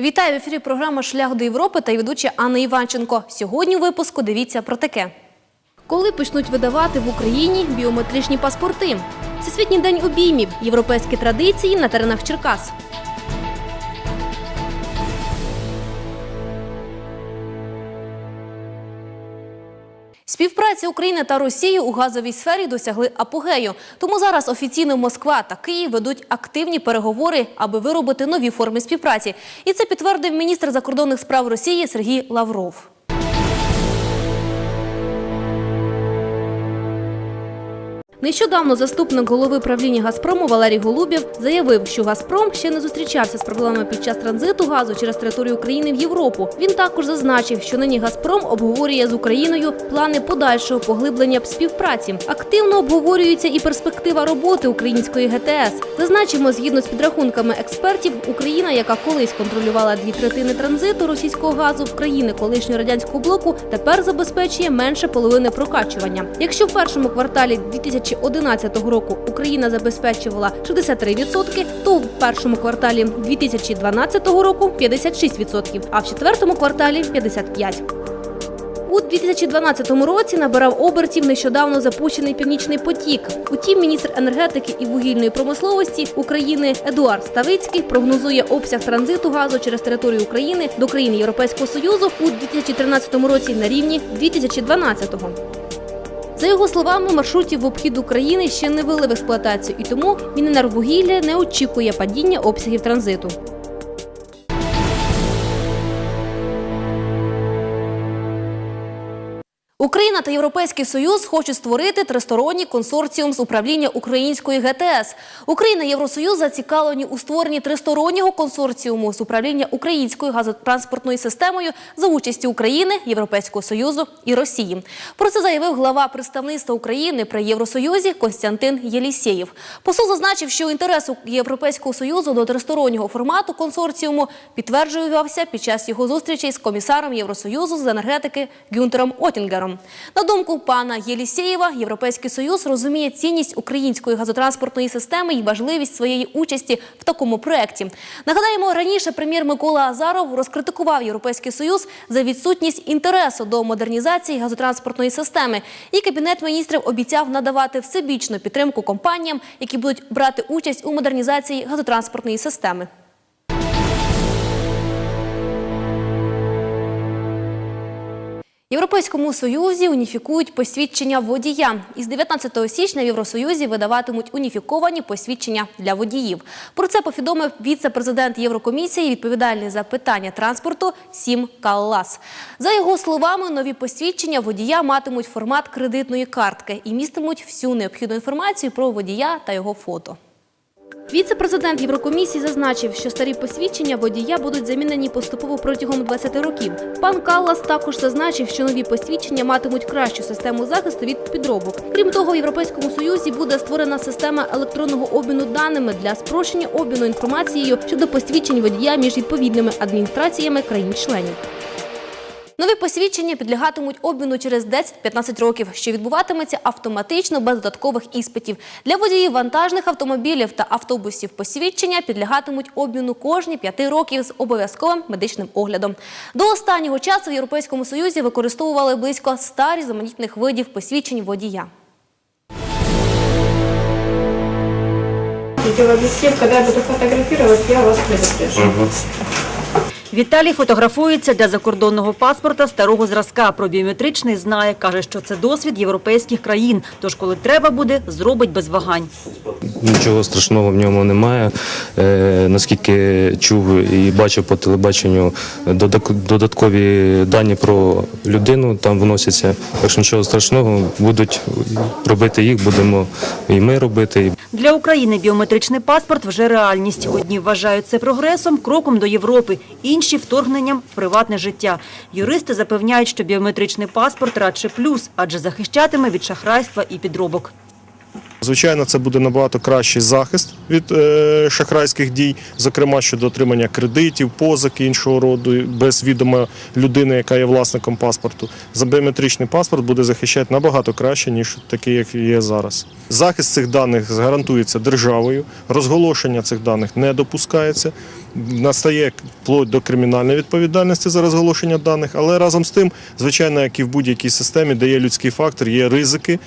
Вітаю в ефірі програма Шлях до Європи та ведуча Анна Іванченко. Сьогодні у випуску дивіться про таке. Коли почнуть видавати в Україні біометричні паспорти? Всесвітній день обіймів, європейські традиції на теренах Черкас. Співпраця України та Росії у газовій сфері досягли апогею. Тому зараз офіційно Москва та Київ ведуть активні переговори, аби виробити нові форми співпраці. І це підтвердив міністр закордонних справ Росії Сергій Лавров. Нещодавно заступник голови правління Газпрому Валерій Голубєв заявив, що Газпром ще не зустрічався з проблемами під час транзиту газу через територію України в Європу. Він також зазначив, що нині Газпром обговорює з Україною плани подальшого поглиблення співпраці. Активно обговорюється і перспектива роботи української ГТС. Зазначимо, згідно з підрахунками експертів, Україна, яка колись контролювала дві третини транзиту російського газу в країни колишнього радянського блоку, тепер забезпечує менше половини прокачування. Якщо в першому кварталі 2011 року Україна забезпечувала 63%, то в першому кварталі 2012 року 56%, а в четвертому кварталі 55%. У 2012 році набирав обертів нещодавно запущений північний потік. Утім, міністр енергетики і вугільної промисловості України Едуард Ставицький прогнозує обсяг транзиту газу через територію України до країн Європейського Союзу у 2013 році на рівні 2012-го. За його словами, маршрутів в обхід України ще не ввели в експлуатацію, і тому Міненервугілля не очікує падіння обсягів транзиту. Україна та Європейський Союз хочуть створити тристоронній консорціум з управління української ГТС. Україна і Євросоюз зацікавлені у створенні тристороннього консорціуму з управління українською газотранспортною системою за участі України, Європейського Союзу і Росії. Про це заявив глава представництва України при Євросоюзі Константин Єлісєєв. Посол зазначив, що інтерес Європейського Союзу до тристороннього формату консорціуму підтверджувався під час його зустрічей з комісаром Євросоюзу з енергетики Гюнтером Отінгером. На думку пана Єлісєєва, Європейський Союз розуміє цінність української газотранспортної системи і важливість своєї участі в такому проєкті. Нагадаємо, раніше прем'єр Микола Азаров розкритикував Європейський Союз за відсутність інтересу до модернізації газотранспортної системи. І кабінет міністрів обіцяв надавати всебічну підтримку компаніям, які будуть брати участь у модернізації газотранспортної системи. Європейському Союзі уніфікують посвідчення водія. Із 19 січня в Євросоюзі видаватимуть уніфіковані посвідчення для водіїв. Про це повідомив віце-президент Єврокомісії, відповідальний за питання транспорту Сім Каллас. За його словами, нові посвідчення водія матимуть формат кредитної картки і містимуть всю необхідну інформацію про водія та його фото. Віце-президент Єврокомісії зазначив, що старі посвідчення водія будуть замінені поступово протягом 20 років. Пан Каллас також зазначив, що нові посвідчення матимуть кращу систему захисту від підробок. Крім того, в Європейському Союзі буде створена система електронного обміну даними для спрощення обміну інформацією щодо посвідчень водія між відповідними адміністраціями країн-членів. Нові посвідчення підлягатимуть обміну через 10-15 років, що відбуватиметься автоматично без додаткових іспитів. Для водіїв вантажних автомобілів та автобусів посвідчення підлягатимуть обміну кожні 5 років з обов'язковим медичним оглядом. До останнього часу в Європейському Союзі використовували близько 100 різноманітних видів посвідчень водія. Видеообъектив, когда я буду фотографировать, я вас предупрежу. Віталій фотографується для закордонного паспорта старого зразка. Про біометричний знає, каже, що це досвід європейських країн. Тож, коли треба буде, зробить без вагань. Нічого страшного в ньому немає. Е, наскільки чув і бачив по телебаченню, додаткові дані про людину там вносяться. Так що нічого страшного будуть робити їх, будемо і ми робити. Для України біометричний паспорт вже реальність. Одні вважають це прогресом, кроком до Європи, інші вторгненням в приватне життя. Юристи запевняють, що біометричний паспорт радше плюс, адже захищатиме від шахрайства і підробок. Звичайно, це буде набагато кращий захист від е, шахрайських дій, зокрема щодо отримання кредитів, позик іншого роду без відома людини, яка є власником паспорту. Біометричний паспорт буде захищати набагато краще, ніж такий, як є зараз. Захист цих даних гарантується державою, розголошення цих даних не допускається. Настає вплоть до кримінальної відповідальності за розголошення даних, але разом з тим, звичайно, як і в будь-якій системі, де є людський фактор, є ризики.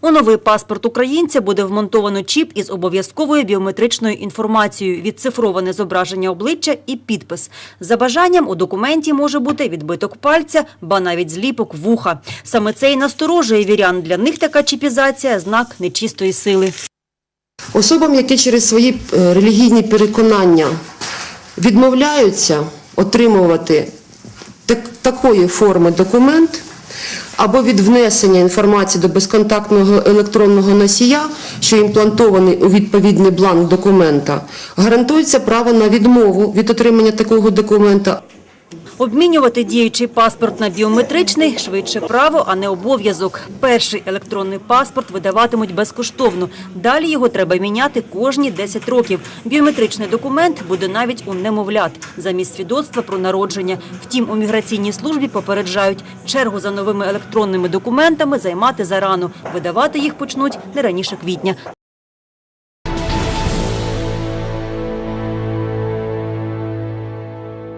У новий паспорт українця буде вмонтовано чіп із обов'язковою біометричною інформацією, відцифроване зображення обличчя і підпис. За бажанням у документі може бути відбиток пальця, ба навіть зліпок вуха. Саме це і насторожує вірян. Для них така чіпізація – знак нечистої сили. Особам, які через свої е, релігійні переконання відмовляються отримувати так, такої форми документ або від внесення інформації до безконтактного електронного носія, що імплантований у відповідний бланк документа, гарантується право на відмову від отримання такого документа Обмінювати діючий паспорт на біометричний – швидше право, а не обов'язок. Перший електронний паспорт видаватимуть безкоштовно. Далі його треба міняти кожні 10 років. Біометричний документ буде навіть у немовлят замість свідоцтва про народження. Втім, у міграційній службі попереджають, чергу за новими електронними документами займати зарано. Видавати їх почнуть не раніше квітня.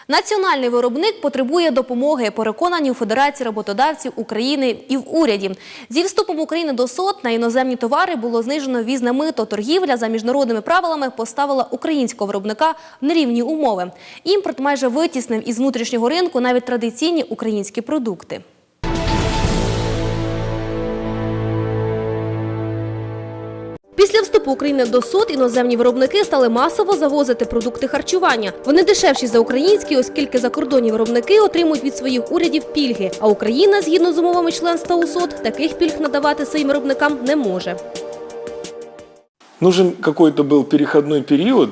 Національний виробник потребує допомоги, переконані у Федерації роботодавців України і в уряді. Зі вступом України до СОТ на іноземні товари було знижено візне мито. Торгівля за міжнародними правилами поставила українського виробника в нерівні умови. Імпорт майже витіснив із внутрішнього ринку навіть традиційні українські продукти. вступу України до СОТ іноземні виробники стали масово завозити продукти харчування. Вони дешевші за українські, оскільки закордонні виробники отримують від своїх урядів пільги. А Україна, згідно з умовами членства у СОТ, таких пільг надавати своїм виробникам не може. Нужен какой-то был переходной период,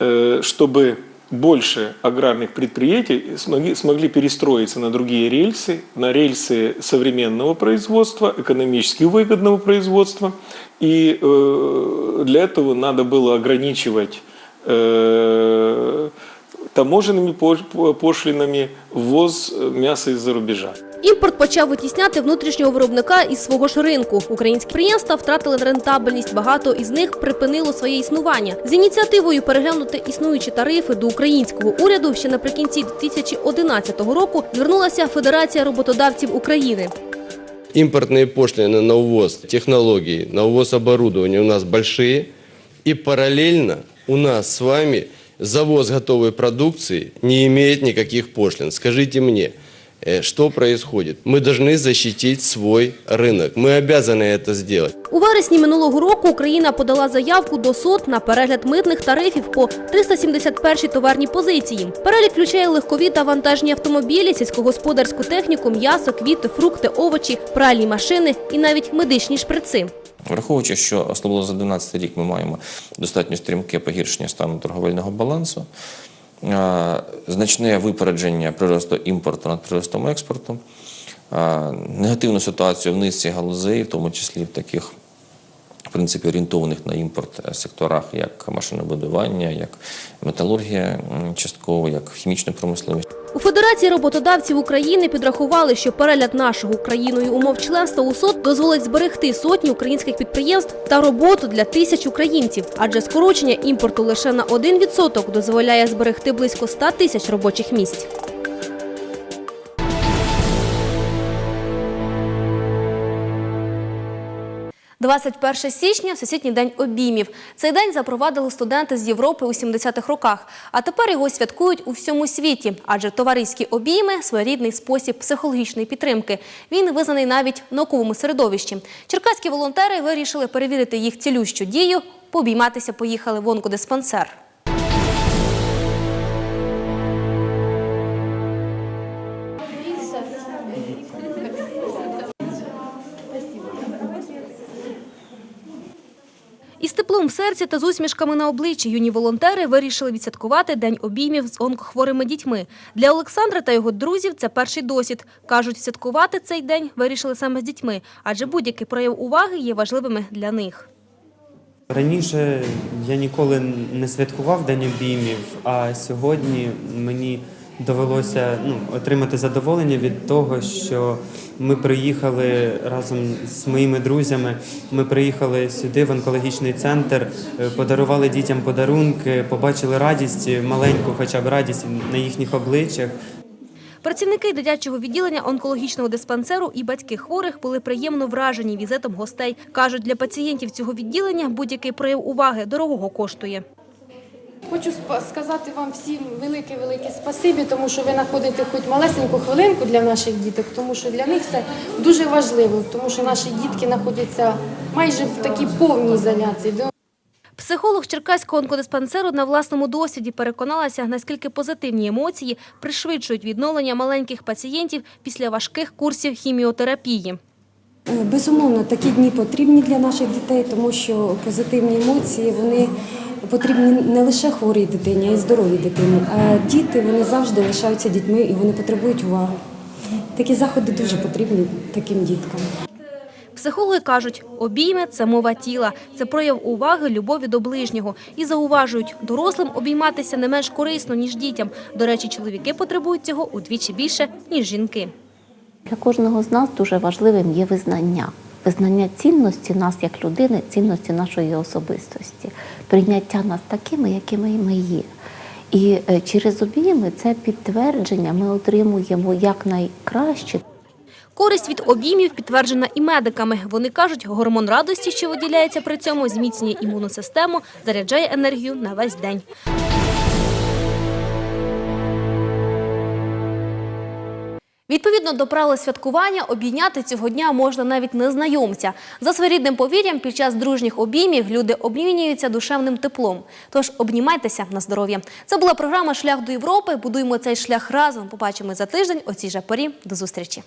э, чтобы больше аграрных предприятий смогли, перестроиться на другие рельсы, на рельсы современного производства, экономически выгодного производства. И э, для этого надо было ограничивать э, таможенными пош- пошлинами ввоз мяса из-за рубежа. Імпорт почав витісняти внутрішнього виробника із свого ж ринку. Українські підприємства втратили рентабельність. Багато із них припинило своє існування. З ініціативою переглянути існуючі тарифи до українського уряду ще наприкінці 2011 року звернулася Федерація роботодавців України. Импортные пошлины на увоз технологий, на увоз оборудования у нас большие. И параллельно у нас с вами завоз готовой продукции не имеет никаких пошлин. Скажите мне, э, что происходит? Мы должны защитить свой рынок. Мы обязаны это сделать. У вересні минулого року Україна подала заявку до СОТ на перегляд митних тарифів по 371 товарній позиції. Перелік включає легкові та вантажні автомобілі, сільськогосподарську техніку, м'ясо, квіти, фрукти, овочі, пральні машини і навіть медичні шприци. Враховуючи, що особливо за 2012 рік ми маємо достатньо стрімке погіршення стану торговельного балансу, е, значне випередження приросту імпорту над приростом експорту, негативну ситуацію в низці галузей, в тому числі в таких принципі орієнтованих на імпорт е, секторах, як машинобудування, як металургія частково, як хімічна промисловість. У Федерації роботодавців України підрахували, що перегляд нашого Україною умов членства у СОТ дозволить зберегти сотні українських підприємств та роботу для тисяч українців, адже скорочення імпорту лише на 1% дозволяє зберегти близько 100 тисяч робочих місць. «21 січня – Всесвітній день обіймів. Цей день запровадили студенти з Європи у 70-х роках. А тепер його святкують у всьому світі, адже товариські обійми – своєрідний спосіб психологічної підтримки. Він визнаний навіть в науковому середовищі. Черкаські волонтери вирішили перевірити їх цілющу дію. Пообійматися поїхали в онкодиспансер. Теплом в серці та з усмішками на обличчі юні волонтери вирішили відсвяткувати День обіймів з онкохворими дітьми. Для Олександра та його друзів це перший досвід. Кажуть, святкувати цей день вирішили саме з дітьми, адже будь-який прояв уваги є важливими для них. Раніше я ніколи не святкував День обіймів, а сьогодні мені довелося ну, отримати задоволення від того, що ми приїхали разом з моїми друзями. Ми приїхали сюди в онкологічний центр, е, подарували дітям подарунки, побачили радість, маленьку, хоча б радість на їхніх обличчях. Працівники дитячого відділення онкологічного диспансеру і батьки хворих були приємно вражені візитом гостей. Кажуть, для пацієнтів цього відділення будь-який прояв уваги дорогого коштує. Хочу спа- сказати вам всім велике-велике спасибі, тому що ви знаходите хоч малесеньку хвилинку для наших діток, тому що для них це дуже важливо, тому що наші дітки знаходяться майже в такій повній ізоляції. Психолог Черкаського онкодиспансеру на власному досвіді переконалася, наскільки позитивні емоції пришвидшують відновлення маленьких пацієнтів після важких курсів хіміотерапії. Безумовно, такі дні потрібні для наших дітей, тому що позитивні емоції вони потрібні не лише хворій дитині, а й здоровій дитині. А діти вони завжди лишаються дітьми і вони потребують уваги. Такі заходи дуже потрібні таким діткам. Психологи кажуть, обійми – це мова тіла, це прояв уваги, любові до ближнього. І зауважують, дорослим обійматися не менш корисно, ніж дітям. До речі, чоловіки потребують цього удвічі більше, ніж жінки. Для кожного з нас дуже важливим є визнання. Визнання цінності нас як людини, цінності нашої особистості, прийняття нас такими, якими ми є. І е, через обійми це підтвердження ми отримуємо якнайкраще. Користь від обіймів підтверджена і медиками. Вони кажуть, гормон радості, що виділяється при цьому, зміцнює імунну систему, заряджає енергію на весь день. Відповідно до правил святкування, обійняти цього дня можна навіть незнайомця. За своєрідним повір'ям, під час дружніх обіймів люди обмінюються душевним теплом. Тож обнімайтеся на здоров'я. Це була програма Шлях до Європи. Будуємо цей шлях разом. Побачимо за тиждень о цій же порі. До зустрічі.